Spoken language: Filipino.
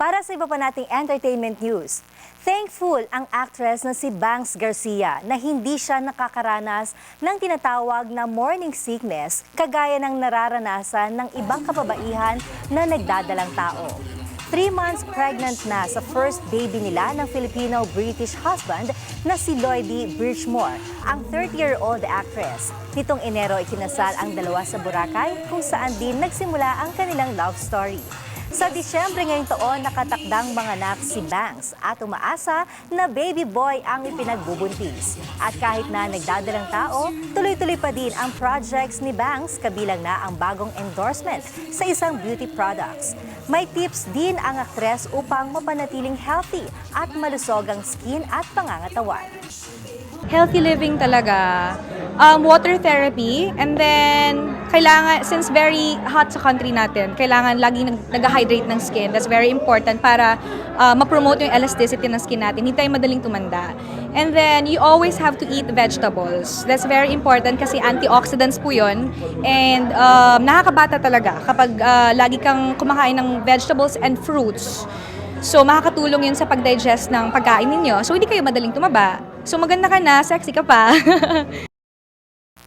Para sa iba pa nating entertainment news, thankful ang actress na si Banks Garcia na hindi siya nakakaranas ng tinatawag na morning sickness kagaya ng nararanasan ng ibang kababaihan na nagdadalang tao. Three months pregnant na sa first baby nila ng Filipino-British husband na si Lloydie Birchmore, ang 30-year-old actress. Nitong Enero ikinasal ang dalawa sa Boracay kung saan din nagsimula ang kanilang love story. Sa Disyembre ngayong taon, nakatakdang manganak si Banks at umaasa na baby boy ang ipinagbubuntis. At kahit na nagdadalang tao, tuloy-tuloy pa din ang projects ni Banks kabilang na ang bagong endorsement sa isang beauty products. May tips din ang aktres upang mapanatiling healthy at malusog ang skin at pangangatawan. healthy living talaga, um, water therapy, and then kailangan, since very hot sa country natin, kailangan nag, nag-hydrate ng skin. That's very important para uh, ma-promote yung elasticity ng skin natin. Hindi tayo madaling tumanda. And then, you always have to eat vegetables. That's very important kasi antioxidants po yun. And um, nakakabata talaga kapag uh, lagi kang kumakain ng vegetables and fruits. So, makakatulong yun sa pag-digest ng pagkain ninyo. So, hindi kayo madaling tumaba. So, maganda ka na, sexy ka pa.